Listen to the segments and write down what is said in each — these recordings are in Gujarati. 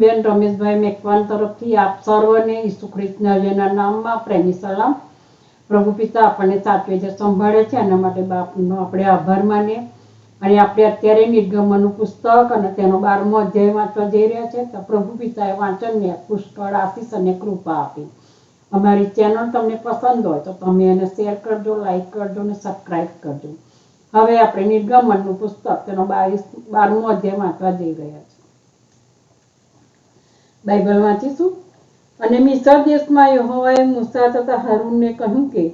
બેન રમેશભાઈ મેકવાન તરફથી આપ સર્વને ઈસુ ખ્રિસ્તના નામમાં પ્રેમી સલામ પ્રભુ પિતા આપણને સાચવે છે, સંભાળે છે. એના માટે બાપનો આપણે આભાર માનીએ. અને આપણે અત્યારે નિર્ગમનનું પુસ્તક અને તેનો બારમો અધ્યાય વાંચવા જઈ રહ્યા છે. તો પ્રભુ પિતાએ વાંચનને પુષ્કળ આશીષ અને કૃપા આપી. અમારી ચેનલ તમને પસંદ હોય તો તમે એને શેર કરજો, લાઈક કરજો અને સબસ્ક્રાઈબ કરજો. હવે આપણે નિર્ગમનનું પુસ્તક તેનો બાવીસ, બારમો અધ્યાય વાંચવા જઈ રહ્યા છે બાઇબલ વાંચીશું અને મિસર દેશમાં યહોવાએ મૂસા તથા હારૂનને કહ્યું કે,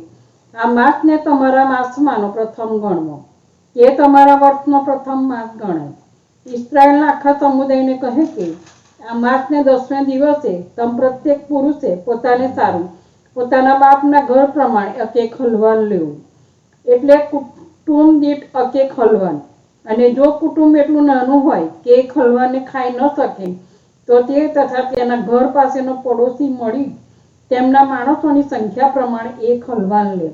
આ માસને તમારા માસમાંનો પ્રથમ ગણવો. એ તમારા વર્ષનો પ્રથમ માસ ગણાય. ઇસરાયેલના આખા સમુદાયને કહે કે, આ માસને દસમે દિવસે તમ પ્રત્યેક પુરુષે પોતાને સારું, પોતાના બાપના ઘર પ્રમાણે અકેક હલવાન લેવું. એટલે કુટુંબ દીઠ અકેક હલવાન અને જો કુટુંબ એટલું નાનું હોય કે એક હલવાને ખાઈ ન શકે તો તે તથા તેના ઘર પાસેનો પડોશી મળી તેમના માણસોની સંખ્યા પ્રમાણે એક હલવાન લે.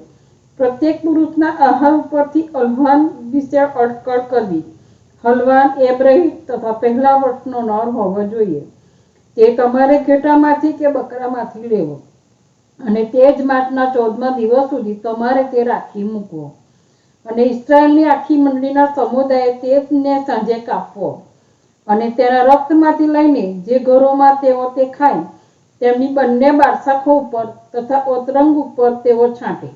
પ્રત્યેક પુરુષના આહાર ઉપરથી હલવાન વિશે અટકળ કરવી. હલવાન એબ્રહિત તથા પહેલા વર્ષનો નર હોવો જોઈએ. તે તમારે ઘેટામાંથી કે બકરામાંથી લેવો. અને તે જ માસના ચૌદમા દિવસ સુધી તમારે તે રાખી મૂકવો. અને ઇસરાયેલની આખી મંડળીના સમુદાયે તેને સાંજે કાપવો. અને તેના રક્તમાંથી લઈને જે ઘરોમાં તેઓ તે ખાય, તેમની બંને બારસાખો ઉપર તથા ઓતરંગ ઉપર તેઓ છાંટે.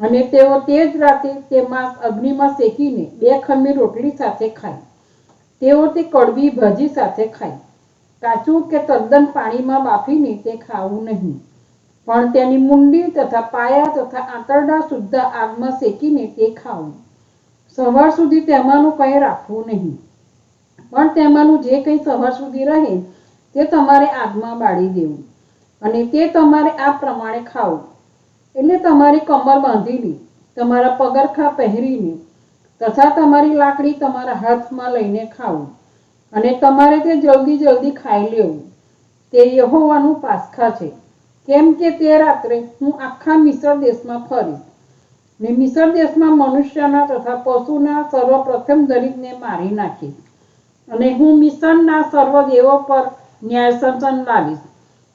અને તેઓ તે જ રાતે તે માંસ અગ્નિમાં શેકીને બે ખમીર રોટલી સાથે ખાય. તેઓ તે કડવી ભાજી સાથે ખાય. કાચું કે તદ્દન પાણીમાં બાફીને તે ખાવું નહીં. પણ તેની મુંડી તથા પાયા તથા આંતરડા સુદ્ધા આગમાં શેકીને તે ખાવું. સવાર સુધી તેમાંનું કંઈ રાખવું નહીં. પણ તેમાંનું જે કંઈ સવાર સુધી રહે, તે તમારે આગમાં બાળી દેવું. અને તે તમારે આ પ્રમાણે ખાવું. એટલે તમારી કમર બાંધીને, તમારા પગરખા પહેરીને, તથા તમારી લાકડી તમારા હાથમાં લઈને ખાવું. અને તમારે તે જલ્દી જલ્દી ખાઈ લેવું. તે યહોવાનું પાસખા છે. કેમ કે તે રાત્રે હું આખા મિસર દેશમાં ફરીશ. ને મિસર દેશમાં મનુષ્યના તથા પશુના સર્વપ્રથમ દરેકને મારી નાખીશ. અને હું મિશનના સર્વ દેવો પર ન્યાય સંસન લાવીશ.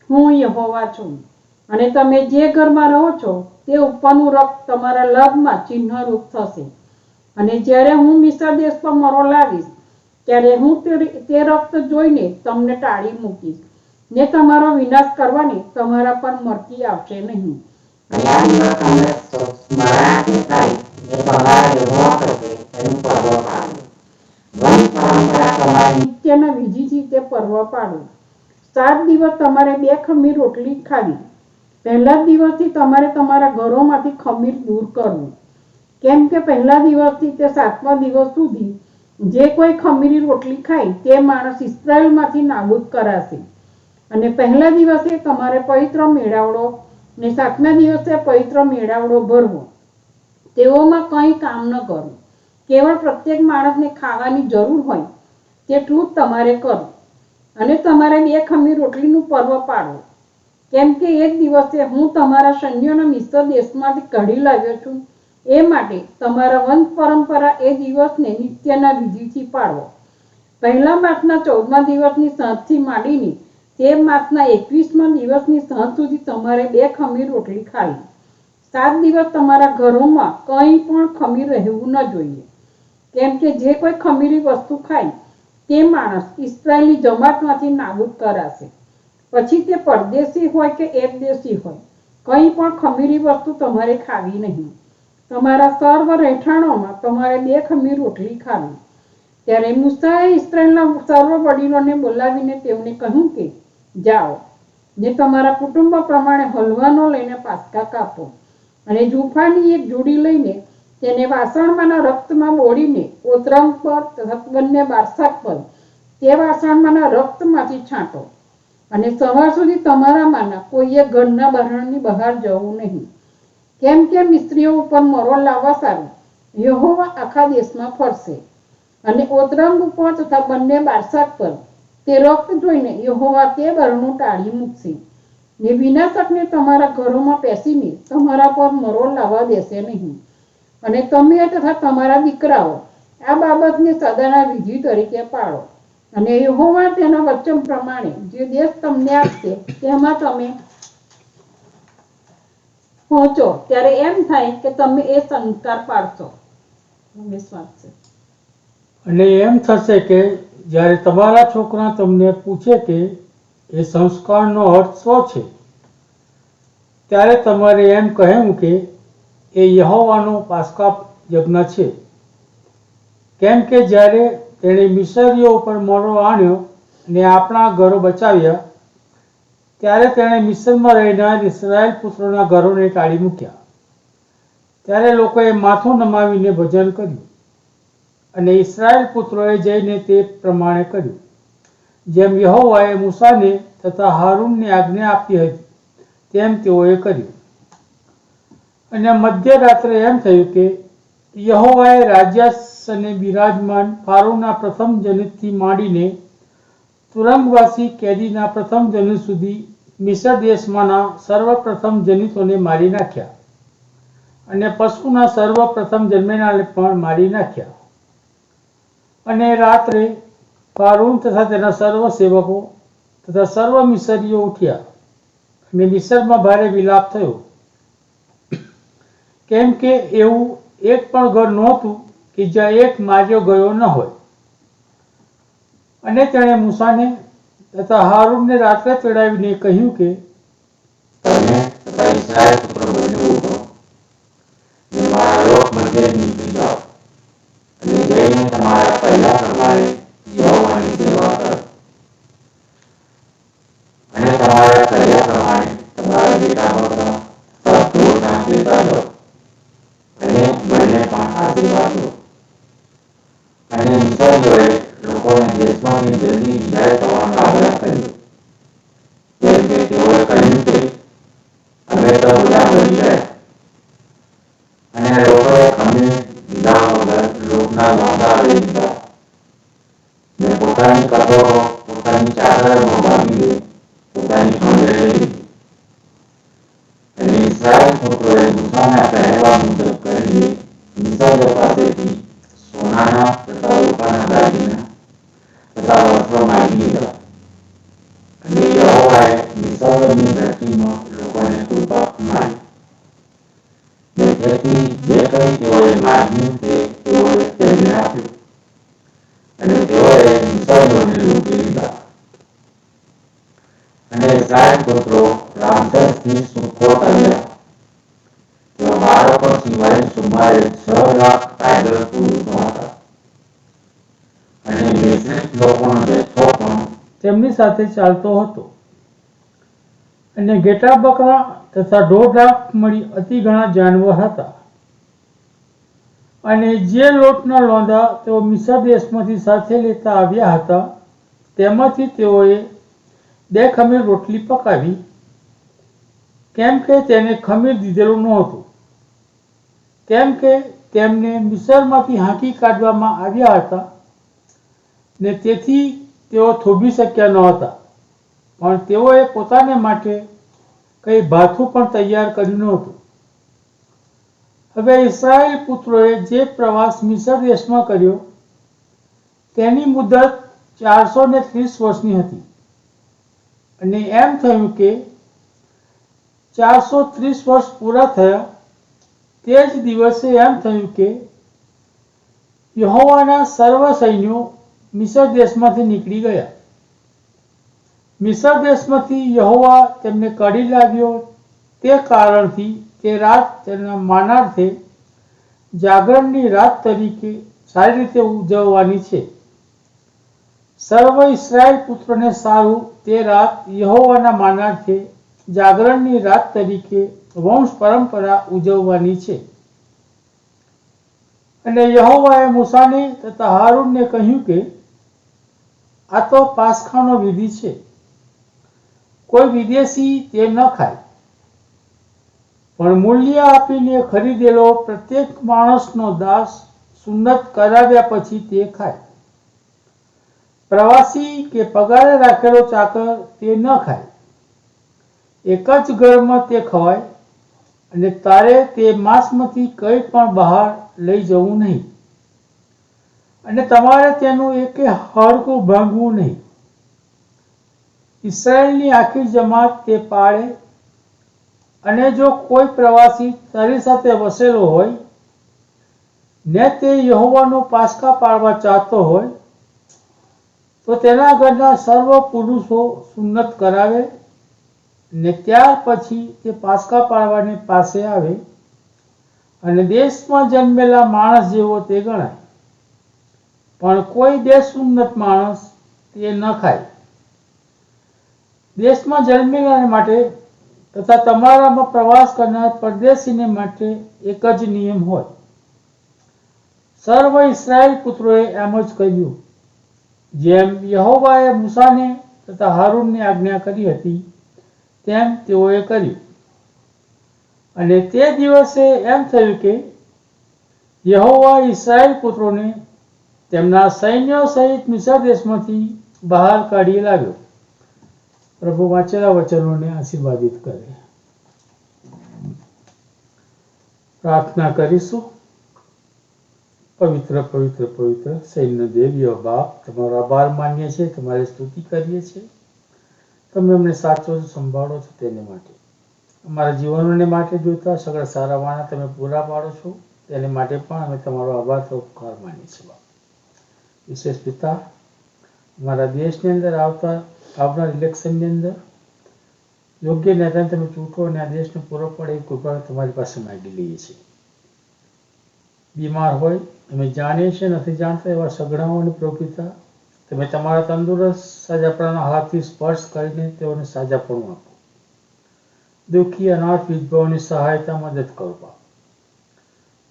હું યહોવા છું. અને તમે જે ઘરમાં રહો છો, તે ઉપરનું રક્ત તમારા લગમાં ચિહ્નરૂપ થશે. અને જ્યારે હું મિશ્ર દેશ પર મરો લાવીશ, ત્યારે હું તે રક્ત જોઈને તમને ટાળી મૂકીશ. ને તમારો વિનાશ કરવાની તમારા પર મરતી આવશે નહીં. અને આ દિવસ તમને સ્મરણાથી થાય જે તમારા યહોવા પ્રત્યે તેનું પર્વ પાડો વંશ પરંપરા નિત્યના વિધિથી તે પર્વ પાડો સાત દિવસ તમારે બે ખમીર રોટલી ખાવી. પહેલા દિવસથી તમારે તમારા ઘરોમાંથી ખમીર દૂર કરવું. કેમ કે પહેલા દિવસથી તે સાતમા દિવસ સુધી જે કોઈ ખમીરી રોટલી ખાય તે માણસ ઇસ્રાયલમાંથી નાબૂદ કરાશે. અને પહેલા દિવસે તમારે પવિત્ર મેળાવડો ને સાતમા દિવસે પવિત્ર મેળાવડો ભરવો. તેઓમાં કંઈ કામ ન કરવું કેવળ પ્રત્યેક માણસને ખાવાની જરૂર હોય તેટલું જ તમારે કરવું અને તમારે બે ખમીર રોટલીનું પર્વ પાડવું. કેમ કે એક દિવસે હું તમારા સૈન્યોના મિશ્ર દેશમાંથી કઢી લાવ્યો છું. એ માટે તમારા વંશ પરંપરા એ દિવસને નિત્યના વિધિથી પાડવો. પહેલા માસના ચૌદમા દિવસની સાંજથી માંડીને તે માસના એકવીસમા દિવસની સાંજ સુધી તમારે બે ખમીર રોટલી ખાવી. સાત દિવસ તમારા ઘરોમાં કંઈ પણ ખમીર રહેવું ન જોઈએ. કેમ કે જે કોઈ ખમીરી વસ્તુ ખાય તે માણસ ઇસરાયેલની જમાતમાંથી નાબૂદ કરાશે. પછી તે પરદેશી હોય કે એકદેશી હોય, કંઈ પણ ખમીરી વસ્તુ તમારે ખાવી નહીં. તમારા સર્વ રહેઠાણોમાં તમારે બે ખમીર રોટલી ખાવી. ત્યારે મુસાએ ઇસરાયેલના સર્વ વડીલોને બોલાવીને તેમને કહ્યું કે, જાઓ, જે તમારા કુટુંબ પ્રમાણે હલવાનો લઈને પાસ્કા કાપો અને જુફાની એક જોડી લઈને તેને વાસણમાંના રક્તમાં બોળીને કોતરંગ પર તથા બંને બારસાક પર, તે વાસણમાંના રક્તમાંથી છાંટો અને સવાર સુધી તમારામાંના કોઈએ ઘરના બારણની બહાર જવું નહીં. કેમ કે મિસ્ત્રીઓ ઉપર મરો લાવવા સારું, યહોવા આખા દેશમાં ફરશે. અને ઓતરંગ ઉપર તથા બંને બારસાક પર તે રક્ત જોઈને યહોવા તે બરણું ટાળી મૂકશે. ને વિનાશકને તમારા ઘરોમાં પેસીને તમારા પર મરો લાવવા દેશે નહીં. અને તમે તથા તમારા દીકરાઓ, આ બાબતને સદાના વિધિ તરીકે પાળો. અને યહોવા તેના વચન પ્રમાણે જે દેશ તમને આપશે, તેમાં તમે પહોંચો. ત્યારે એમ થાય કે તમે એ સંસ્કાર પાડશો. વિશ્વાસ છે. એમ થશે કે જ્યારે તમારા છોકરા તમને પૂછે કે એ સંસ્કારનો અર્થ શું છે, ત્યારે તમારે એમ કહેવું કે એ યહોવાનો પાસ્કા યજ્ઞ છે. કેમ કે જ્યારે તેણે મિસરીઓ ઉપર મોરો આણ્યો અને આપણા ઘરો બચાવ્યા, ત્યારે તેણે મિસરમાં રહેનાર ઇસરાયેલ પુત્રોના ઘરોને ટાળી મૂક્યા. ત્યારે લોકોએ માથું નમાવીને ભજન કર્યું અને ઇસરાયેલ પુત્રોએ જઈને તે પ્રમાણે કર્યું. જેમ યહોવાએ મૂસાને તથા હારૂનને આજ્ઞા આપી હતી, તેમ તેઓએ કર્યું. અને મધ્યરાત્રે એમ થયું કે યહોવાએ રાજ્યાસને બિરાજમાન ફારૂના પ્રથમ જનિતથી માંડીને તુરંગવાસી કેદીના પ્રથમ જનિત સુધી મિસર દેશમાંના સર્વપ્રથમ જનિતોને મારી નાખ્યા અને પશુના સર્વપ્રથમ જન્મેનાને પણ મારી નાખ્યા. અને રાત્રે ફારૂન તથા તેના સર્વ સેવકો તથા સર્વ મિસરીઓ ઉઠ્યા. અને મિસરમાં ભારે વિલાપ થયો. કેમ કે એવું એક પણ ઘર નહોતું કે જ્યાં એક માર્યો ગયો ન હોય. અને તેણે મૂસાને તથા હારૂનને રાત્રે ચડાવીને કહ્યું કે, તમે તેમની સાથે ચાલતો હતો. અને ઘેટા બકરા તથા દોઢ મળી અતિ ઘણા જાનવર હતા. અને જે લોટના લોંદા તેઓ મિસર દેશમાંથી સાથે લેતા આવ્યા હતા, તેમાંથી તેઓએ બે ખમીર રોટલી પકાવી. કેમ કે તેને ખમીર દીધેલું નહોતું. કેમ કે તેમને મિસરમાંથી હાંકી કાઢવામાં આવ્યા હતા. ને તેથી તેઓ થોભી શક્યા નહોતા પણ તેઓએ પોતાને માટે કંઈ ભાથું પણ તૈયાર કર્યું નહોતું. હવે ઇસ્રાયેલ પુત્રોએ જે પ્રવાસ મિસર દેશમાં કર્યો, તેની મુદત ચારસો ને ત્રીસ વર્ષની હતી. અને એમ થયું કે ચારસો ત્રીસ વર્ષ પૂરા થયા, તે જ દિવસે એમ થયું કે યહોવાના સર્વ સૈન્યો મિસર દેશમાંથી નીકળી ગયા. મિસર દેશમાંથી યહોવા તેમને કાઢી લાવ્યો. તે કારણથી તે રાત તેના માનાર્થે જાગરણની રાત તરીકે સારી રીતે ઉજવવાની છે. સર્વ ઇસરાયલ પુત્રને સારું તે રાત યહોવાના માનાર્થે જાગરણની રાત તરીકે વંશ પરંપરા ઉજવવાની છે. અને યહોવાએ મુસાને તથા હારૂનને કહ્યું કે આ તો પાસખાનો વિધિ છે. કોઈ વિદેશી તે ન ખાય. પણ મૂલ્ય આપીને ખરીદેલો પ્રત્યેક માણસનો દાસ સુન્નત કરાવ્યા પછી તે ખાય. પ્રવાસી કે પગારે રાખેલો ચાકર તે ન ખાય. એક જ ઘરમાં તે ખવાય અને તારે તે માંસમાંથી કંઈ પણ બહાર લઈ જવું નહીં. અને તમારે તેનું એકે હાડકું ભાંગવું નહીં. ઇસરાયલની આખી જમાત તે પાળે અને જો કોઈ પ્રવાસી તારી સાથે વસેલો હોય, ને તે યહોવાનો પાસકા પાડવા ચાહતો હોય, તો તેના ઘરના સર્વ પુરુષો સુન્નત કરાવે ને ત્યાર પછી તે પાસકા પાડવાની પાસે આવે અને દેશમાં જન્મેલા માણસ જેવો તે ગણાય. પણ કોઈ દેશ ઉન્નત માણસ તે ન ખાય. દેશમાં જન્મેલા માટે તથા તમારામાં પ્રવાસ કરનાર પરદેશીને માટે એક જ નિયમ હોય. સર્વ ઇસ્રાયેલ પુત્રોએ એમ જ કહ્યું, જેમ યહોવાએ મૂસાને તથા હારૂનને આજ્ઞા કરી હતી, તેમ તેઓએ કર્યું. અને તે દિવસે એમ થયું કે યહોવા ઇસ્રાયેલ પુત્રોને તેમના સૈન્ય સહિત મિસર દેશમાંથી બહાર કાઢી લાવ્યો. પ્રભુ વાંચેલા વચનોને આશીર્વાદિત કરે. પ્રાર્થના કરીશું. પવિત્ર પવિત્ર પવિત્ર સૈન્ય દેવીઓ, બાપ, તમારો આભાર માનીએ છીએ, તમારી સ્તુતિ કરીએ છીએ. તમે અમને સાચો સંભાળો છો તેને માટે. અમારા જીવનોને માટે જોતા સગળા સારા વાણા તમે પૂરા પાડો છો. તેને માટે પણ અમે તમારો આભાર તો ઉપકાર માનીએ છીએ વિશેષ પિતા અમારા દેશની અંદર આવતા આવનાર ઇલેક્શનની અંદર યોગ્ય નેતાને તમે ચૂંટો અને આ દેશને પૂરો પડે એ કૃપા તમારી પાસે માગી લઈએ છીએ બીમાર હોય અમે જાણીએ છીએ નથી જાણતા એવા સગડાઓને પ્રભુતા તમે તમારા તંદુરસ્ત સાજાપણાના હાથથી સ્પર્શ કરીને તેઓને સાજાપણું આપો દુઃખી અનાથ વિધવાઓની સહાયતા મદદ કરવા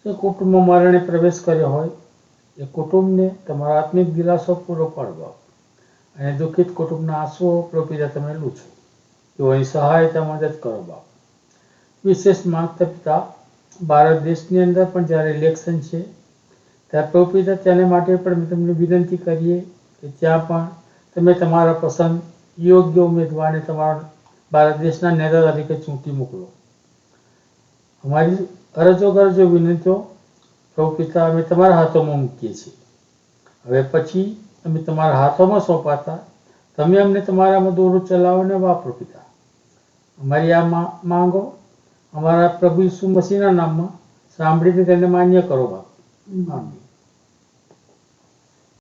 કુટુંબ કુટુંબમાં મરણે પ્રવેશ કર્યો હોય એ કુટુંબને તમારો આત્મિક દિલાસો પૂરો પાડવો અને દુઃખિત કુટુંબના આંસુઓ પ્રભુપિતા તમે લૂછો તેઓની સહાયતા મદદ કરો બાપ. વિશેષ માગતા પિતા, ભારત દેશની અંદર પણ જ્યારે ઇલેક્શન છે, ત્યારે પ્રોપિતા તેને માટે પણ તમને વિનંતી કરીએ કે ત્યાં પણ તમે તમારા પસંદ યોગ્ય ઉમેદવારને તમારા ભારત દેશના નેતા તરીકે ચૂંટી મોકલો. અમારી અરજો ગરજો વિનંતીઓ પ્રભુ પિતા અમે તમારા હાથોમાં મૂકીએ છીએ. હવે પછી અમે તમારા હાથોમાં સોંપાતા. તમે અમને તમારામાં દોરો ચલાવો ને વાપરો પિતા. અમારી આ માંગો અમારા પ્રભુ ઈસુ મસીના નામમાં સાંભળીને તેને માન્ય કરો બાપ. આમીન.